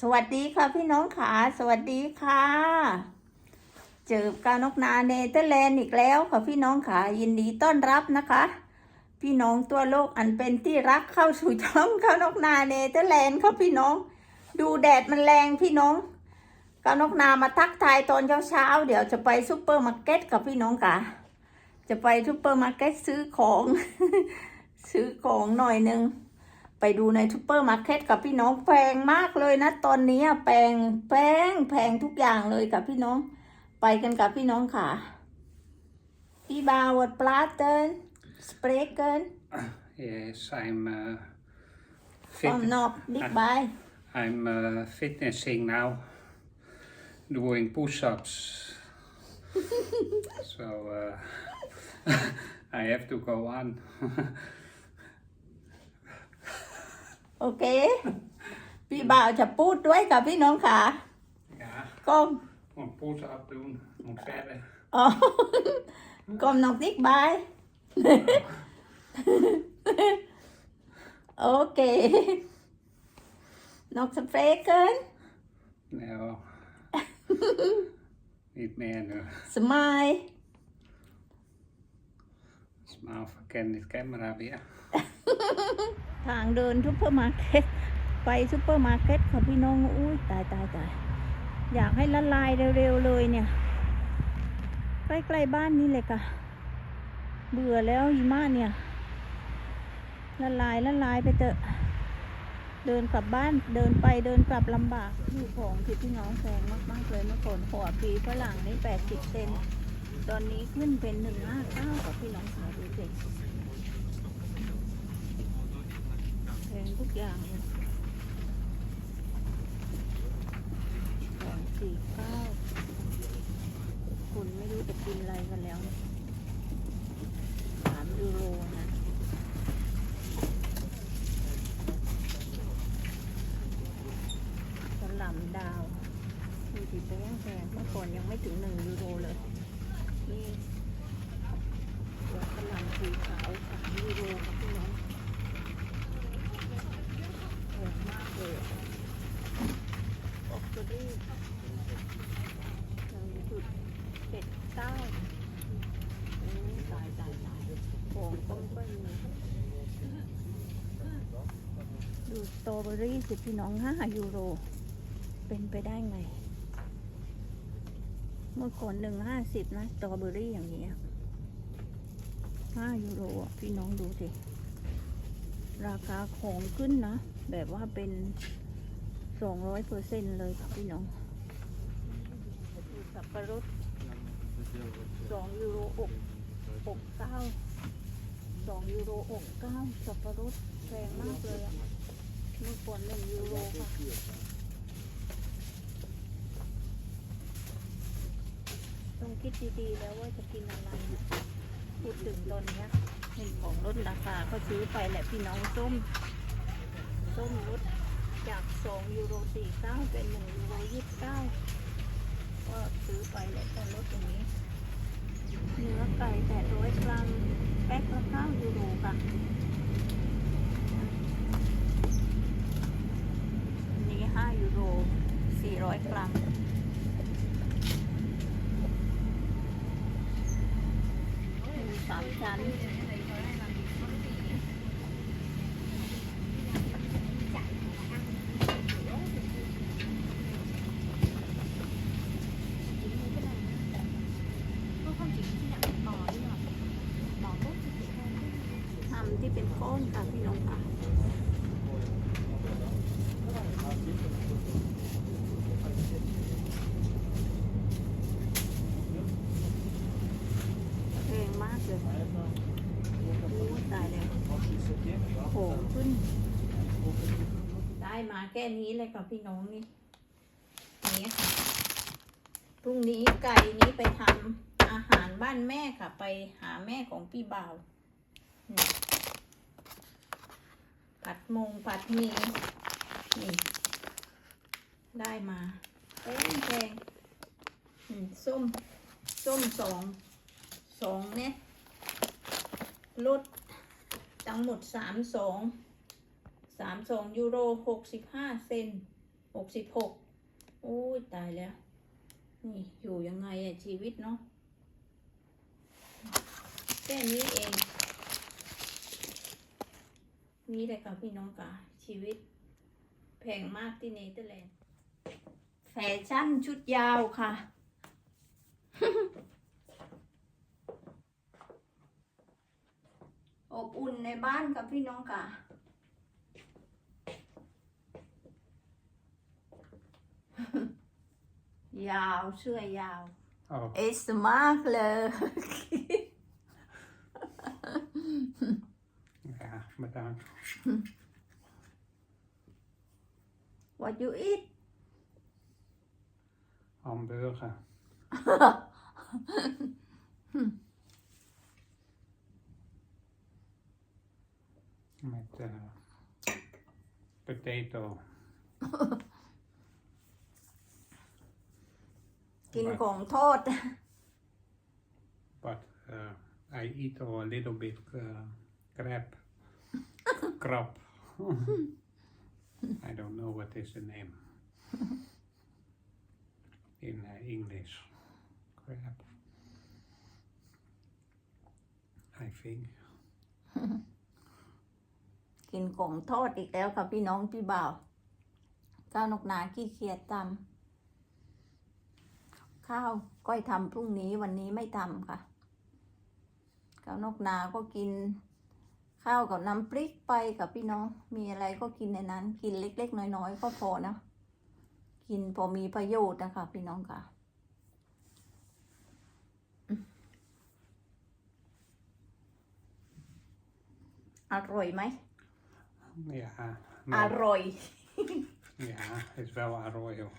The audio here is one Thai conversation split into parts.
สวัสดีค่ะพี่น้องขาสวัสดีค่ะ เจอกับกานกนาเนเธอร์แลนด์อีกแล้วค่ะพี่น้องขายินดีต้อนรับนะคะ พี่น้องตัวโลกอันเป็นที่รักเข้าสู่ช่องกานกนาเนเธอร์แลนด์ค่ะพี่น้อง ดูแดดมันแรงพี่น้องกานกนามาทักทายตอนเช้าๆเดี๋ยวจะไปซูเปอร์มาร์เก็ตกับพี่น้องค่ะจะไปซูเปอร์มาร์เก็ตซื้อของ ซื้อของหน่อยหนึง ไปดูในซูเปอร์มาร์เก็ตกับพี่น้องแพงมากเลยนะ ตอนนี้อะแพงแพงแพงทุกอย่างเลยกับพี่น้อง ไปกันกับพี่น้องค่ะ พี่บาวดปลาเตินสเปรเกิน Yes, I'm uh, ฟอม fit. นอกบิ๊กบาย I'm uh, fitnessing now, doing push-ups. so uh, I have to go on. โอเค พี่บ่าวจะพูดด้วยกับพี่น้องค่ะ ja, ก้ม een push-up doen, moet verder. อ๋อก้มนอกบิ๊กบาย โอเคนอกสเปรเกิน Nou, niet meer nu. สมาย Smaal verken dit camera weer. ทางเดินซูเปอร์มาร์เก็ตไปซูเปอร์มาร์เก็ตค่ะพี่น้องอุ้ยตายตายตายอยากให้ละลายเร็วๆเลยเนี่ยใกล้ๆบ้านนี่เลยค่ะ เบื่อแล้วหิมะเนี่ย ละลายละลายไปเถอะเดินกลับบ้านเดินไปเดินกลับลำบากอยู่ของที่พี่น้องแพงมากๆเลยเมื่อก่อนหัวปีฝรั่งนี่แปดสิบเซนตอนนี้ขึ้นเป็นหนึ่งห้าเก้ากับพี่น้องขาดูสิแพ งทุกอย่างสองสี่เก้าคุณไม่รู้จะกินอะไรกันแล้วสามยูโรนะสลัมดาวดูสิแพงแพงเมื่อก่อนยังไม่ถึงหนึ่งยูโรเลย นี่ตัวสลัมสีขาวสามยูโรครับพี่น้องแพงมากเลยอะออก จะได้หนึ่งจุดเจ็ดเก้าโอ้ยตายตายตายของก็ไม่ค่อยมีดูสตรอเบอรี่สิพี่น้องห้ายูโร เป็นไปได้ไง เมื่อก่อนหนึ่งห้าสิบนะสตรอเบอรี่อย่างเงี้ห้ายูโรพี่น้องดูสิ ราคาของขึ้นนะ แบบว่าเป็นสองร้อยเปอร์เซ็นเลยค่ะพี่น้องสับปะรดสองยูโรอกอกเก้าสองยูโรอกเก้าสับปะรดแพงมากเลยอะเมื่อก่อนหนึ่งยูโรค่ะต้องคิดดีๆ แล้วว่าจะกินอะไรพูดถึงตอนนี้เห็นของลดราคาก็ซื้อไปแหละพี่น้องส้ม ส้มลดจาก 2 ยูโร 49 เป็น 1 ยูโร 29 ก็ซื้อไปแหละตอนลดอย่างนี้ เนื้อไก่800กรัมแพ็คละ9ยูโรค่ะนนี้ 5 ยูโร 400 กรัมมีสามชั้น ทำที่ เป็นก้อนค่ะพี่น้องค่ะแพงมากเลยโอ้ตายแล้วโหขึ้น ได้มาแค่นี้เลยค่ะพี่น้องนี่นี่ค่ะพรุ่งนี้ไก่นี้ไปทำอาหารบ้านแม่ค่ะ ไปหาแม่ของพี่บ่าวนี่ ผัดมงผัดหมีนี่ ได้มาแพงแพงส้ม ส้มสอง สองเนี่ยลดทั้งหมดสามสอง สามสองยูโรหกสิบห้าเซนหกสิบหกโอ้ยตายแล้ว นี่อยู่ยังไงอะชีวิตเนาะแค่นี้เอง นี่แหละค่ะพี่น้องค่ะชีวิต แพงมากที่เนเธอร์แลนด์แฟชั่นชุดยาวค่ะ อบอุ่นในบ้านกับพี่น้องค่ะยาวเสื้อยาว Oh, เอสมากเลย ja, bedankt. What you eat Hamburger. Met eh, potato. กินของทอด But uh, I eat a little bit uh, crab. Crab. I don't know what is the name in uh, English. Crab. I think. กินของทอดอีกแล้วค่ะพี่น้องพี่บ่าวก้าวนกนาขี้เกียจตำข้าวก้อยทำพรุ่งนี้วันนี้ไม่ทำค่ะก้าวนกนาก็กิน ข้าวกับน้ำพริกไปกับพี่น้อง มีอะไรก็กินในนั้น กินเล็ก ๆ น้อย ๆ ก็พอนะ กินพอมีประโยชน์นะคะ พี่น้องค่ะอร่อยไหม Ja, อ nou, ร่อย ja, is wel arroy hoor.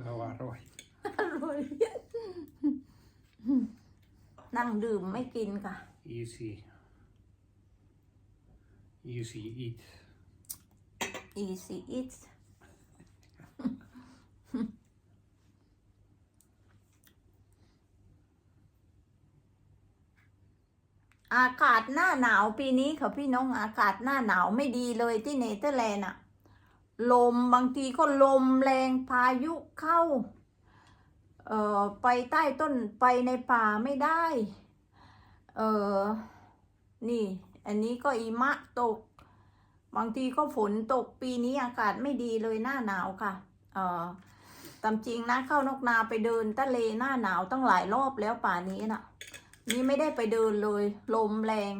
wel arroy. อร่อย นั่งดื่มไม่กินค่ะ Easy. Easy eat. easy eat อากาศหน้าหนาวปีนี้ค่ะพี่น้องอากาศหน้าหนาวไม่ดีเลยที่เนเธอร์แลนด์อะลมบางทีก็ลมแรงพายุเข้า เอ่อไปใต้ต้นไปในป่าไม่ได้ เออนี่ อันนี้ก็อิมะตก บางทีก็ฝนตกปีนี้อากาศไม่ดีเลยหน้าหนาวค่ะ เออตามจริงนะเข้านกนาไปเดินทะเลหน้าหนาวตั้งหลายรอบแล้วป่านี้นะนี่ไม่ได้ไปเดินเลย ลมแรง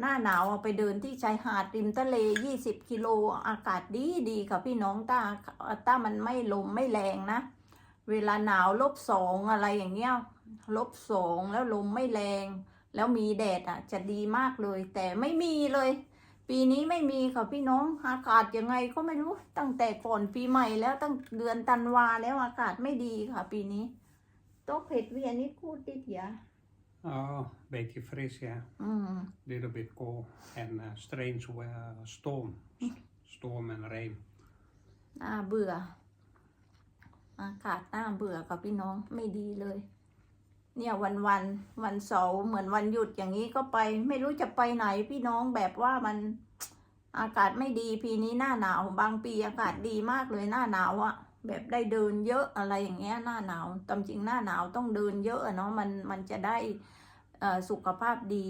หน้าหนาวเอาไปเดินที่ชายหาดริมทะเล20กิโลอากาศดีดีค่ะพี่น้องถ้าถ้ามันไม่ลมไม่แรงนะ เวลาหนาวลบสองอะไรอย่างเงี้ยลบสองแล้วลมไม่แรง แล้วมีแดดอะจะดีมากเลย แต่ไม่มีเลย ปีนี้ไม่มีค่ะพี่น้องอากาศยังไงก็ไม่รู้ตั้งแต่ก่อนปีใหม่แล้วตั้งเดือนธันวาแล้วอากาศไม่ดีค่ะ ปีนี้โต๊ะเผ็ดเวียนี่พูดดิดยา Oh, beetje fris ja. อืม Little bit cold. En uh, strange uh, storm. Storm and rain. น่าเบื่อ อากาศน่าเบื่อค่ะพี่น้องไม่ดีเลย เนี่ยวันวันๆวันเสาร์เหมือนวันหยุดอย่างนี้ก็ไป ไม่รู้จะไปไหนพี่น้องแบบว่ามันอากาศไม่ดีปีนี้หน้าหนาวบางปีอากาศดีมากเลยหน้าหนาวอะแบบได้เดินเยอะอะไรอย่างเงี้ยหน้าหนาวตามจริงหน้าหนาวต้องเดินเยอะอะเนาะมันมันจะได้เอ่อสุขภาพดี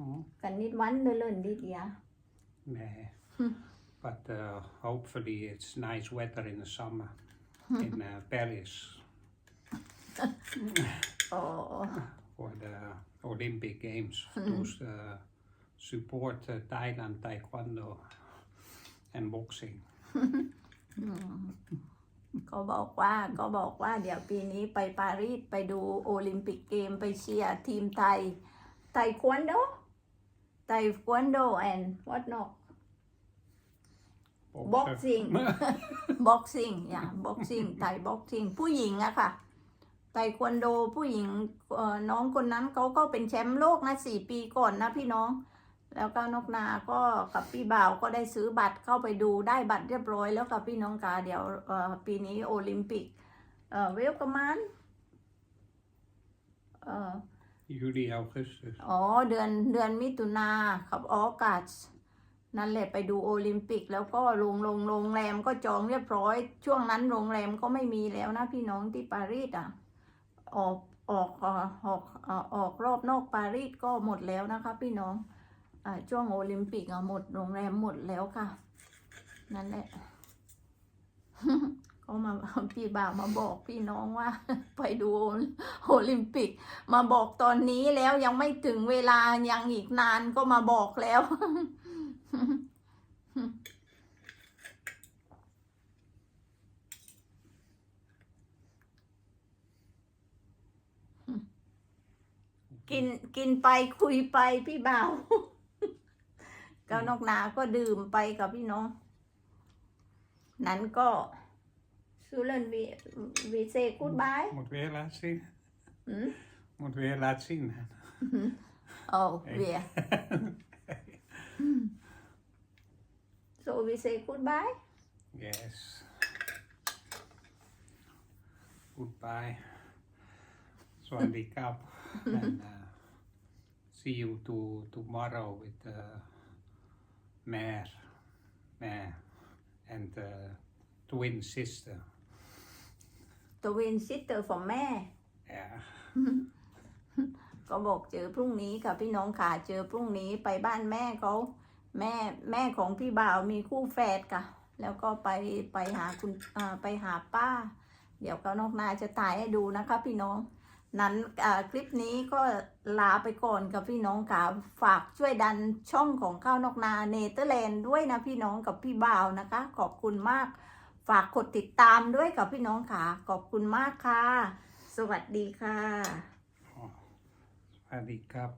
Oh, กันนิดวันเดินๆดิเดีย nee. but uh, hopefully it's nice weather in the summer in uh, Paris อ๋อ for the Olympic Games. Those uh, support uh, Thailand Taekwondo and boxing. ก็บอกว่าก็บอกว่าเดี๋ยวปีนี้ไปปารีสไปดูโอลิมปิกเกมไปเชียร์ทีมไทยไทควันโดไทควันโด and what not Boxing. boxing อย่า boxing ไทย boxing ผู้หญิงอะค่ะ ไทควันโดผู้หญิงเอ่อน้องคนนั้นเขาก็เป็นแชมป์โลกนะสี่ปีก่อนนะพี่น้อง แล้วก็นกนาก็กับพี่บ่าวก็ได้ซื้อบัตรเข้าไปดูได้บัตรเรียบร้อยแล้วกับพี่น้องกาเดี๋ยวเอ่อปีนี้โอลิมปิกเอ่อเวลกัมันเอ่อ Juli, augustus. อ๋อเดือนเดือนมิถุนากับออกัสนั่นแหละไปดูโอลิมปิกแล้วก็โรงโรงโรงแรมก็จองเรียบร้อย ช่วงนั้นโรงแรมก็ไม่มีแล้วนะพี่น้องที่ปารีสอะ ออกออกเอ่ออกออกรอบนอกปารีสก็หมดแล้วนะคะ พี่น้องอช่วงโอลิมปิกหมดโรงแรมหมดแล้วค่ะ นั่นแหละก็มาพี่บ่าวมาบอกพี่น้องว่า ไปดูโอลิมปิก มาบอกตอนนี้แล้วยังไม่ถึงเวลายังอีกนานก็มาบอกแล้ว กินกินไปคุยไปพี่บ่าวก็นกนาก็ดื่มไปกับพี่น้อง นั้นก็ซูเลนวีวีเซกูดบาย Moet weer laten zien. อืม Moet weer laten zien. โอ้เวีย so we say goodbye yes. Goodbye. Swandy Cup. and uh, see you to tomorrow with the mayor, mayor and the twin sister. ตัววินซิสเตอร์ for แม่ Yeah. ก็บอกเจอพรุ่งนี้ค่ะพี่น้องค่ะเจอพรุ่งนี้ไปบ้านแม่เขาแม่แม่ของพี่บ่าวมีคู่แฝดค่ะ แล้วก็ไปไปหาคุณอ่าไปหาป้า เดี๋ยวก็นอกนาจะถ่ายให้ดูนะคะพี่น้อง นั้นคลิปนี้ก็ลาไปก่อนกับพี่น้องค่ะฝากช่วยดันช่องของข้าวนอกนาเนเธอร์แลนด์ด้วยนะพี่น้องกับพี่บ่าวนะคะ ขอบคุณมาก ฝากกดติดตามด้วยกับพี่น้องค่ะ ขอบคุณมากค่ะ สวัสดีค่ะ Swandy Cup.